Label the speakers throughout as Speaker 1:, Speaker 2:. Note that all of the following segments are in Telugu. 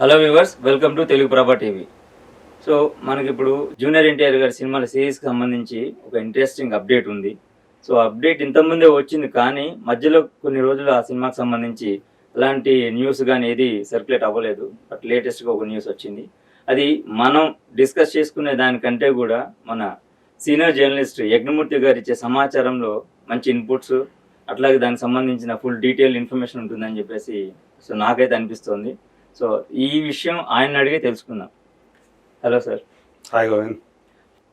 Speaker 1: Hello viewers welcome to Telugu Prabha TV so మనకి ఇప్పుడు జూనియర్ ఎన్టీఆర్ గారి సినిమాల సిరీస్కి సంబంధించి ఒక ఇంట్రెస్టింగ్ అప్డేట్ ఉంది. సో అప్డేట్ ఇంతకుముందే వచ్చింది కానీ మధ్యలో కొన్ని రోజులు ఆ సినిమాకి సంబంధించి అలాంటి న్యూస్ కానీ ఏది సర్క్యులేట్ అవ్వలేదు. బట్ లేటెస్ట్గా ఒక న్యూస్ వచ్చింది. అది మనం డిస్కస్ చేసుకునే దానికంటే కూడా మన సీనియర్ జర్నలిస్ట్ యజ్ఞమూర్తి గారు ఇచ్చే సమాచారంలో మంచి ఇన్పుట్స్ అట్లాగే దానికి సంబంధించిన ఫుల్ డీటెయిల్ ఇన్ఫర్మేషన్ ఉంటుందని చెప్పేసి సో నాకైతే అనిపిస్తోంది. సో ఈ విషయం ఆయన అడిగే తెలుసుకుందాం. Hello sir.
Speaker 2: హాయ్ గోవింద్.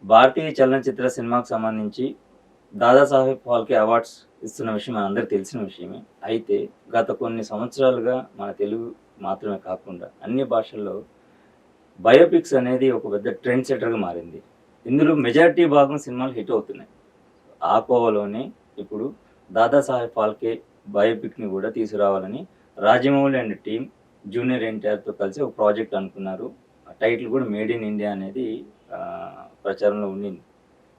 Speaker 1: భారతీయ చలనచిత్ర సినిమాకు సంబంధించి దాదాసాహెబ్ ఫాల్కే అవార్డ్స్ ఇస్తున్న విషయం మనందరికీ తెలిసిన విషయమే. అయితే గత కొన్ని సంవత్సరాలుగా మన తెలుగు మాత్రమే కాకుండా అన్ని భాషల్లో బయోపిక్స్ అనేది ఒక పెద్ద ట్రెండ్ సెటర్గా మారింది. ఇందులో మెజారిటీ భాగం సినిమాలు హిట్ అవుతున్నాయి. ఆ కోవలోనే ఇప్పుడు దాదాసాహెబ్ ఫాల్కే బయోపిక్ని కూడా తీసుకురావాలని రాజమౌళి అండ్ టీం జూనియర్ ఎన్టీఆర్తో కలిసి ఒక ప్రాజెక్ట్ అనుకున్నారు. టైటిల్ కూడా మేడ్ ఇన్ ఇండియా అనేది ప్రచారంలో ఉండింది.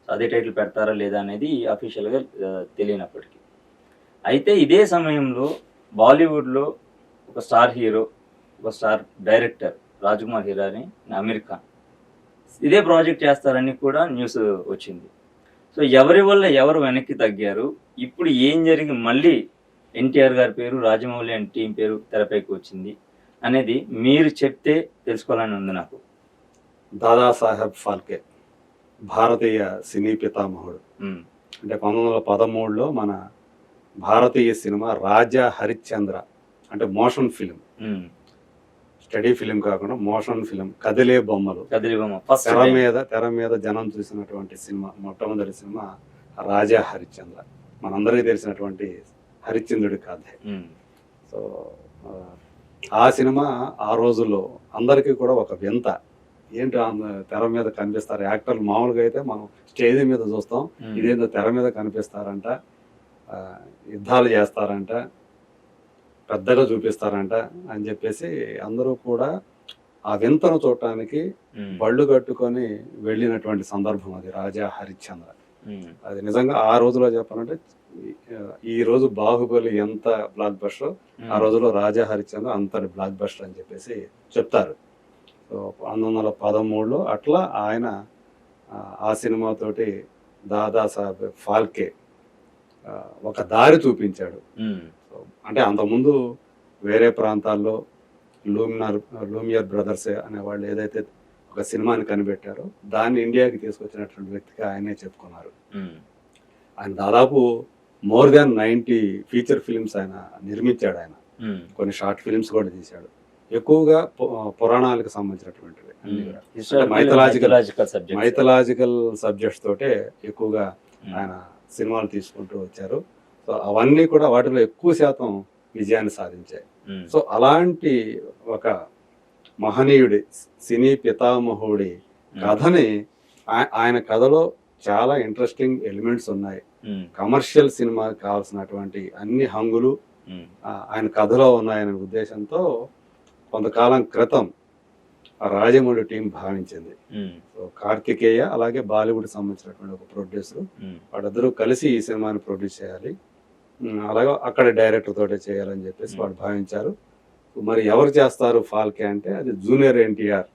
Speaker 1: సో అదే టైటిల్ పెడతారా లేదా అనేది అఫీషియల్గా తెలియనప్పటికీ. అయితే ఇదే సమయంలో బాలీవుడ్లో ఒక స్టార్ హీరో ఒక స్టార్ డైరెక్టర్ రాజ్కుమార్ హీరాని అమీర్ ఖాన్ ఇదే ప్రాజెక్ట్ చేస్తారని కూడా న్యూస్ వచ్చింది. సో ఎవరి వల్ల ఎవరు వెనక్కి తగ్గారు? ఇప్పుడు ఏం జరిగి మళ్ళీ ఎన్టీఆర్ గారి పేరు రాజమౌళి అండ్ టీం పేరు తెరపైకి వచ్చింది. అనేది మీరు చెప్తే తెలుసుకోవాలని ఉంది నాకు.
Speaker 2: దాదాసాహెబ్ ఫాల్కే భారతీయ సినీ పితామహుడు. అంటే పంతొమ్మిది వందల పదమూడులో మన భారతీయ సినిమా రాజా హరిశ్చంద్ర అంటే మోషన్ ఫిలిం. స్టడీ ఫిలిం కాకుండా మోషన్ ఫిలిం కదిలే బొమ్మలు.
Speaker 1: కదిలి బొమ్మ
Speaker 2: తెర మీద తెర మీద జనం చూసినటువంటి సినిమా మొట్టమొదటి సినిమా రాజా హరిశ్చంద్ర. మనందరికీ తెలిసినటువంటి హరిశ్చంద్రుడి కథ. సో ఆ, సినిమా ఆ రోజుల్లో అందరికీ కూడా ఒక వింత. ఏంటి తెర మీద కనిపిస్తారు? యాక్టర్లు మామూలుగా అయితే మనం స్టేజ్ మీద చూస్తాం. ఇదేందో తెర మీద కనిపిస్తారంట. యుద్ధాలు చేస్తారంట. పెద్దగా చూపిస్తారంట అని చెప్పేసి అందరూ కూడా ఆ వింతను చూడటానికి బళ్ళు కట్టుకొని వెళ్ళినటువంటి సందర్భం అది రాజా హరిశ్చంద్ర. అది నిజంగా ఆ రోజులో చెప్పాలంటే ఈ- రోజు బాహుబలి ఎంత బ్లాక్ బస్టర్ ఆ రోజుల్లో రాజా హరిశ్చంద్ర అంతటి బ్లాక్ బస్టర్ అని చెప్పేసి చెప్తారు. సో పంతొమ్మిది వందల పదమూడులో అట్లా ఆయన ఆ, సినిమాతోటి దాదాసాహెబ్ ఫాల్కే ఆ, ఒక దారి చూపించాడు. అంటే అంతకుముందు వేరే ప్రాంతాల్లో లూమినర్ లూమియర్ బ్రదర్స్ అనే వాళ్ళు ఏదైతే ఒక సినిమాని కనిపెట్టారో దాన్ని ఇండియాకి తీసుకొచ్చినటువంటి వ్యక్తిగా ఆయనే చెప్పుకున్నారు. ఆయన దాదాపు more than ninety feature films ఆయన నిర్మించాడు ఆయన. కొన్ని షార్ట్ ఫిల్మ్స్ కూడా తీశాడు. ఎక్కువగా పురాణాలకు సంబంధించినటువంటివి
Speaker 1: subjects.
Speaker 2: Mythological subjects. తోటే ఎక్కువగా ఆయన సినిమాలు తీసుకుంటూ వచ్చారు. సో అవన్నీ కూడా వాటిలో ఎక్కువ శాతం విజయాన్ని సాధించాయి. సో అలాంటి ఒక మహనీయుడి సినీ పితామహుడి కథని ఆయన కథలో చాలా ఇంట్రెస్టింగ్ ఎలిమెంట్స్ ఉన్నాయి. కమర్షియల్ సినిమా కావాల్సినటువంటి అన్ని హంగులు ఆయన కథలో ఉన్నాయనే ఉద్దేశంతో కొంతకాలం క్రితం ఆ రాజమౌళి టీం భావించింది. కార్తికేయ అలాగే బాలీవుడ్ సంబంధించినటువంటి ఒక ప్రొడ్యూసర్ వాళ్ళిద్దరూ కలిసి ఈ సినిమాని ప్రొడ్యూస్ చేయాలి. అలాగే అక్కడ డైరెక్టర్ తోటే చేయాలని చెప్పేసి వాళ్ళు భావించారు. మరి ఎవరు చేస్తారు ఫాల్కే అంటే అది జూనియర్ ఎన్టీఆర్.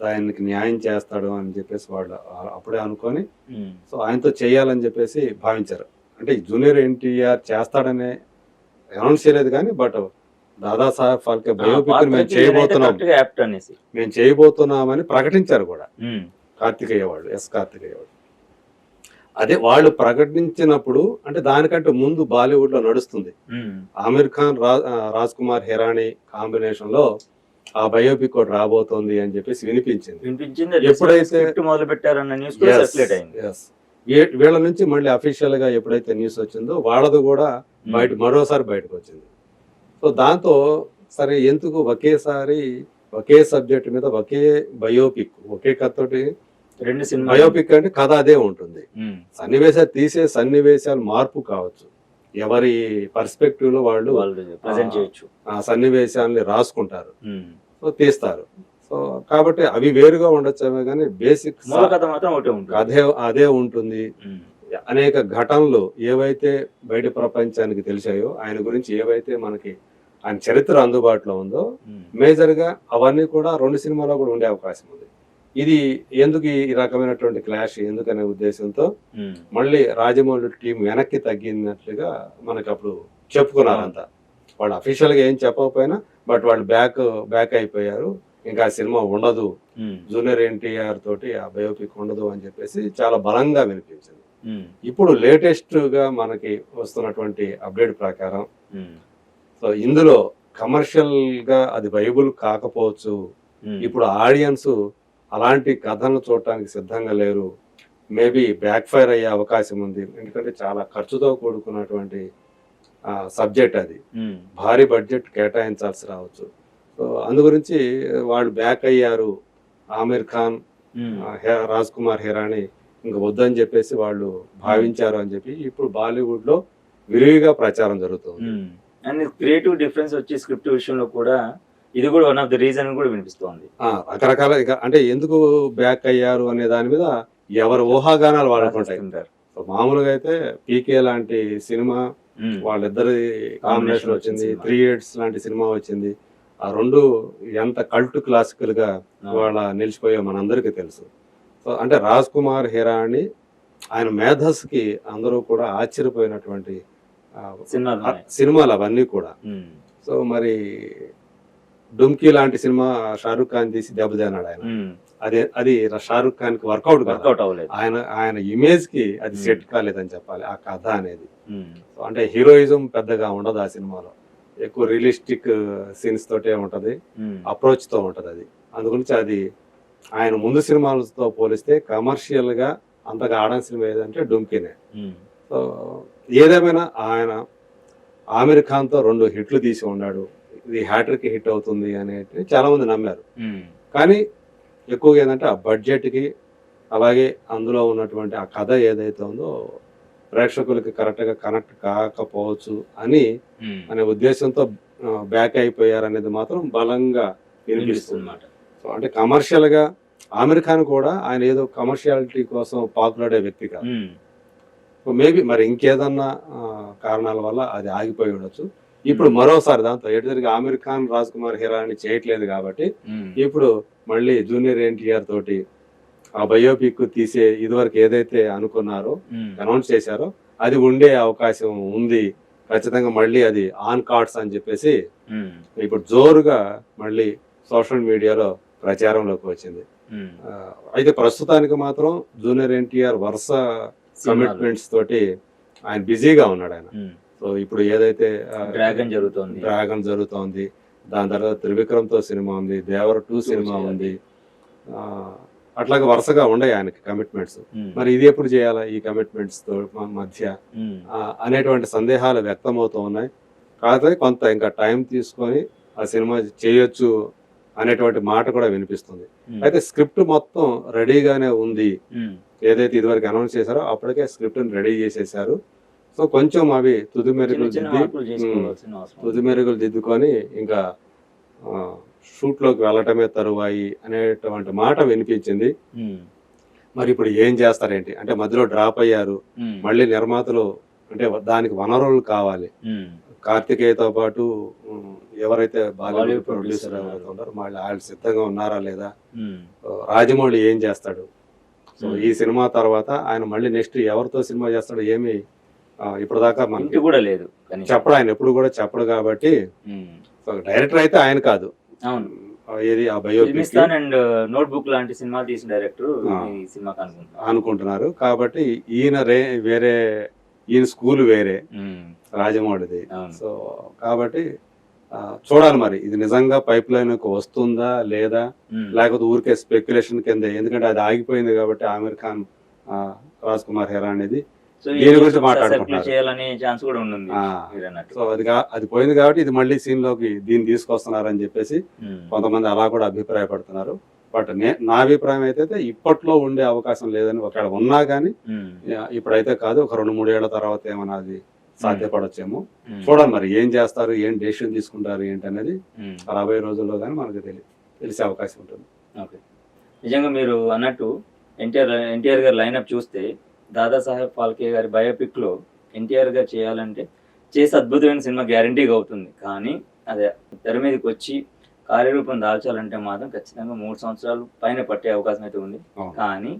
Speaker 2: దానికి న్యాయం చేస్తాడు అని చెప్పేసి వాళ్ళు అప్పుడే అనుకొని సో ఆయనతో చేయాలని చెప్పేసి భావించారు. అంటే జూనియర్ ఎన్టీఆర్ చేస్తాడనే అనౌన్స్ చేయలేదు కానీ బట్ దాదాసాహెబ్ ఫాల్కే బయోపిక్ మేము చేయబోతున్నాం. మేము చేయబోతున్నామని ప్రకటించారు కూడా. కార్తికేయ వాళ్ళు ఎస్ కార్తికేయ వాళ్ళు. అదే వాళ్ళు ప్రకటించినప్పుడు అంటే దానికంటే ముందు బాలీవుడ్లో నడుస్తుంది ఆమిర్ ఖాన్ రాజ్ కుమార్ హిరానీ కాంబినేషన్లో ఆ బయోపిక్ ఒకటి రాబోతోంది అని చెప్పేసి వినిపించింది.
Speaker 1: వినిపించింది
Speaker 2: ఎప్పుడైతే-
Speaker 1: మొదలు పెట్టారన్న న్యూస్ కూడా
Speaker 2: వీళ్ళ నుంచి మళ్ళీ అఫీషియల్గా ఎప్పుడైతే న్యూస్ వచ్చిందో వాళ్ళది కూడా బయట మరోసారి బయటకు వచ్చింది. సో దాంతో సరే ఎందుకు ఒకేసారి ఒకే సబ్జెక్ట్ మీద ఒకే బయోపిక్ ఒకే కథతోటి
Speaker 1: రెండు సినిమా
Speaker 2: బయోపిక్ అంటే కథ అదే ఉంటుంది. సన్నివేశాలు తీసే సన్నివేశాలు మార్పు కావచ్చు. ఎవరి పర్స్పెక్టివ్లో వాళ్ళు
Speaker 1: ప్రజెంట్ చేయొచ్చు.
Speaker 2: ఆ సన్నివేశాలని రాసుకుంటారు. సో తీస్తారు. సో కాబట్టి అవి వేరుగా ఉండొచ్చేమో కానీ బేసిక్
Speaker 1: మూల కథ మాత్రం ఒకటే ఉంటుంది.
Speaker 2: అదే అదే ఉంటుంది. అనేక ఘటనలు ఏవైతే బయట ప్రపంచానికి తెలిసాయో ఆయన గురించి ఏవైతే మనకి ఆయన చరిత్ర అందుబాటులో ఉందో మేజర్గా అవన్నీ కూడా రెండు సినిమాలో కూడా ఉండే అవకాశం ఉంది. ఇది ఎందుకు ఈ రకమైనటువంటి క్లాష్ ఎందుకనే ఉద్దేశంతో మళ్ళీ రాజమౌళి టీం వెనక్కి తగ్గినట్లుగా మనకు అప్పుడు చెప్పుకున్నారంతా వాళ్ళు అఫీషియల్గా ఏం చెప్పకపోయినా బట్ వాళ్ళు బ్యాక్ బ్యాక్ అయిపోయారు. ఇంకా ఆ సినిమా ఉండదు. జూనియర్ ఎన్టీఆర్ తోటి ఆ బయోపిక్ ఉండదు అని చెప్పేసి చాలా బలంగా వినిపించింది. ఇప్పుడు లేటెస్ట్గా మనకి వస్తున్నటువంటి అప్డేట్ ప్రకారం సో ఇందులో కమర్షియల్గా అది బైబుల్ కాకపోవచ్చు. ఇప్పుడు ఆడియన్స్ అలాంటి కథలను చూడటానికి సిద్ధంగా లేరు. మేబీ బ్యాక్ ఫైర్ అయ్యే అవకాశం ఉంది. ఎందుకంటే చాలా ఖర్చుతో కూడుకున్నటువంటి సబ్జెక్ట్ అది. భారీ బడ్జెట్ కేటాయించాల్సి రావచ్చు. సో అందు గురించి వాళ్ళు బ్యాక్ అయ్యారు ఆమిర్ ఖాన్ రాజ్ కుమార్ హిరాని. ఇంకా వద్దని చెప్పేసి వాళ్ళు భావించారు అని చెప్పి ఇప్పుడు బాలీవుడ్లో విరివిగా ప్రచారం జరుగుతుంది.
Speaker 1: అండ్ క్రియేటివ్ డిఫరెన్స్ వచ్చి స్క్రిప్ట్ విషయంలో కూడా ఇది కూడా వన్ ఆఫ్ ది రీజన్ కూడా వినిపిస్తోంది.
Speaker 2: ఆ, రకరకాల అంటే ఎందుకు బ్యాక్ అయ్యారు అనే దాని మీద ఎవరి ఊహాగానాలు. సో మామూలుగా అయితే పీకే లాంటి సినిమా వాళ్ళిద్దరి కాంబినేషన్ వచ్చింది త్రీ ఇయర్స్ లాంటి సినిమా వచ్చింది. ఆ రెండు ఎంత కల్ట్
Speaker 1: క్లాసికల్గా
Speaker 2: వాళ్ళ నిలిచిపోయో మనందరికీ తెలుసు. సో అంటే రాజ్ కుమార్ హిరాని ఆయన మేధస్కి అందరూ కూడా ఆశ్చర్యపోయినటువంటి
Speaker 1: సినిమాలు
Speaker 2: అవన్నీ కూడా. సో మరి డుమ్కీ లాంటి సినిమా షారూక్ ఖాన్ తీసి దెబ్బతిన్నాడు ఆయన. అదే అది షారూక్ ఖాన్కి వర్కౌట్
Speaker 1: వర్కౌట్ అవ్వలేదు.
Speaker 2: ఆయన ఆయన ఇమేజ్కి అది. సెట్ కాలేదని చెప్పాలి ఆ కథ అనేది. అంటే హీరోయిజం పెద్దగా ఉండదు ఆ సినిమాలో. ఎక్కువ రియలిస్టిక్ సీన్స్ తోటే ఉంటది అప్రోచ్తో ఉంటది అది. అందుగురించి అది ఆయన ముందు సినిమాలతో పోలిస్తే కమర్షియల్గా అంతగా ఆడని సినిమా ఏదంటే డుమ్కీనే. సో ఏదేమైనా ఆయన ఆమిర్ ఖాన్తో రెండు హిట్లు తీసి ఉన్నాడు. ఇది హ్యాట్రిక్ హిట్ అవుతుంది అనేది చాలా మంది నమ్మారు. కానీ ఎక్కువగా ఏంటంటే ఆ బడ్జెట్కి అలాగే అందులో ఉన్నటువంటి ఆ కథ ఏదైతే ఉందో ప్రేక్షకులకి కరెక్ట్గా కనెక్ట్ కాకపోవచ్చు అని. అనే ఉద్దేశంతో బ్యాక్ అయిపోయారు అనేది మాత్రం బలంగా వినిపిస్తుంది. సో అంటే కమర్షియల్గా ఆమిర్ ఖాన్ కూడా ఆయన ఏదో కమర్షియాలిటీ కోసం పాపులర్ వ్యక్తి కాదు. మేబీ మరి ఇంకేదన్నా కారణాల వల్ల అది ఆగిపోయి ఉండొచ్చు. ఇప్పుడు మరోసారి దాంతో ఎటు తిరిగి ఆమిర్ ఖాన్ రాజ్ కుమార్ హిరాని చేయట్లేదు కాబట్టి ఇప్పుడు మళ్ళీ జూనియర్ ఎన్టీఆర్ తోటి ఆ బయోపిక్ తీసే ఇదివరకు ఏదైతే అనుకున్నారో అనౌన్స్ చేశారో అది ఉండే అవకాశం ఉంది. ఖచ్చితంగా మళ్ళీ అది ఆన్ కార్డ్స్ అని చెప్పేసి ఇప్పుడు జోరుగా మళ్ళీ సోషల్ మీడియాలో ప్రచారంలోకి వచ్చింది. అయితే ప్రస్తుతానికి మాత్రం జూనియర్ ఎన్టీఆర్ వరుస. కమిట్మెంట్స్ తోటి ఆయన బిజీగా ఉన్నాడు ఆయన. సో ఇప్పుడు ఏదైతే
Speaker 1: డ్రాగన్ జరుగుతోంది.
Speaker 2: డ్రాగన్ జరుగుతోంది దాని తర్వాత త్రివిక్రమ్తో సినిమా ఉంది దేవర టూ సినిమా. ఉంది. అట్లాగే వరుసగా ఉండే ఆయనకి కమిట్మెంట్స్. మరి ఇది ఎప్పుడు చేయాలా ఈ కమిట్మెంట్స్తో మధ్య? అనేటువంటి సందేహాలు వ్యక్తమవుతూ ఉన్నాయి. కాకపోతే కొంత ఇంకా టైం తీసుకొని ఆ సినిమా చేయొచ్చు అనేటువంటి మాట కూడా వినిపిస్తుంది. అయితే స్క్రిప్ట్ మొత్తం రెడీగానే ఉంది. ఏదైతే ఇదివరకు అనౌన్స్ చేశారో అప్పటికే స్క్రిప్ట్ రెడీ చేసేసారు సో కొంచెం అవి తుది మెరుగులు దిద్ది తుది మెరుగులు దిద్దుకొని ఇంకా షూట్లోకి వెళ్ళటమే తరువాయి అనేటువంటి మాట వినిపించింది. మరి ఇప్పుడు ఏం చేస్తారేంటి? అంటే మధ్యలో డ్రాప్ అయ్యారు. మళ్ళీ నిర్మాతలు అంటే దానికి వనరులు కావాలి. కార్తికేయతో పాటు ఎవరైతే బాలీవుడ్ ప్రొడ్యూసర్ ఎవరైతే ఉన్నారో. వాళ్ళు వాళ్ళు సిద్ధంగా ఉన్నారా లేదా? రాజమౌళి ఏం చేస్తాడు? సో. ఈ సినిమా తర్వాత ఆయన మళ్ళీ నెక్స్ట్ ఎవరితో సినిమా చేస్తాడు ఏమి ఆ, ఇప్పటిదాకా
Speaker 1: ఇంటి
Speaker 2: మనకి
Speaker 1: కూడా లేదు.
Speaker 2: చెప్పడు ఆయన ఎప్పుడు కూడా చెప్పడు కాబట్టి డైరెక్టర్ అయితే ఆయన కాదు.
Speaker 1: అవును.
Speaker 2: ఏది ఆ బయోపిక్
Speaker 1: అండ్ నోట్ బుక్ లాంటి సినిమాలు తీసిన డైరెక్టర్
Speaker 2: ఆ.
Speaker 1: ఈ సినిమాకి అనుకుంటా
Speaker 2: అనుకుంటున్నారు. కాబట్టి ఈయన రే వేరే ఈయన స్కూల్ వేరే రాజమౌళిది. సో కాబట్టి చూడాలి మరి. ఇది నిజంగా పైప్ లైన్ వస్తుందా లేదా? లేకపోతే ఊరికే స్పెక్యులేషన్ కింద. ఎందుకంటే అది ఆగిపోయింది కాబట్టి ఆమిర్ ఖాన్ రాజ్ కుమార్ హెరా అనేది దీని గురించి మాట్లాడుకుంటున్నారు. సో అది అది పోయింది కాబట్టి ఇది మళ్ళీ సీన్లోకి దీన్ని తీసుకొస్తున్నారని చెప్పేసి
Speaker 1: ఉమ్,
Speaker 2: కొంతమంది అలా కూడా అభిప్రాయపడుతున్నారు. బట్ నే నా అభిప్రాయం అయితే ఇప్పట్లో ఉండే అవకాశం లేదని ఒకవేళ ఉన్నా కానీ
Speaker 1: ఉమ్,
Speaker 2: ఇప్పుడైతే కాదు ఒక రెండు మూడేళ్ళ తర్వాత ఏమన్నా అది సాధ్యపడొచ్చేమో. చూడాలి మరి ఏం చేస్తారు ఏం డెసిషన్ తీసుకుంటారు ఏంటి అనేది. రాబోయే రోజుల్లో కానీ మనకు తెలి తెలిసే అవకాశం ఉంటుంది.
Speaker 1: నిజంగా మీరు అన్నట్టు ఎన్టీఆర్ ఎన్టీఆర్ గారి లైనప్ చూస్తే దాదాసాహెబ్ ఫాల్కే గారి బయోపిక్లో ఎన్టీఆర్ గారు చేయాలంటే చేసి అద్భుతమైన సినిమా గ్యారంటీగా అవుతుంది. కానీ అదే తెర మీదకి వచ్చి కార్యరూపం దాల్చాలంటే మాత్రం ఖచ్చితంగా మూడు సంవత్సరాలు పైన పట్టే అవకాశం అయితే ఉంది. కానీ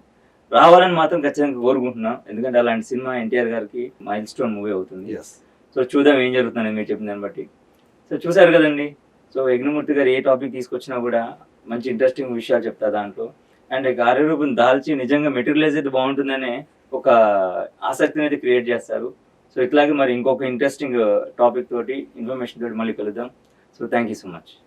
Speaker 1: రావాలని మాత్రం ఖచ్చితంగా కోరుకుంటున్నాం. ఎందుకంటే అలాంటి సినిమా ఎన్టీఆర్ గారికి మైల్ స్టోన్ మూవీ అవుతుంది. సో చూద్దాం ఏం జరుగుతుందని మీరు చెప్పిన దాన్ని బట్టి. సో చూసారు కదండి. సో యజ్ఞమూర్తి గారు ఏ టాపిక్ తీసుకొచ్చినా కూడా మంచి ఇంట్రెస్టింగ్ విషయాలు చెప్తా దాంట్లో. అండ్ కార్యరూపం దాల్చి నిజంగా మెటీరియలైజ్ అయితే బాగుంటుందనే ఒక ఆసక్తి అనేది క్రియేట్ చేస్తారు. సో ఇట్లాగే మరి ఇంకొక ఇంట్రెస్టింగ్ టాపిక్ తోటి ఇన్ఫర్మేషన్ తోటి మళ్ళీ కలుద్దాం. So thank you so much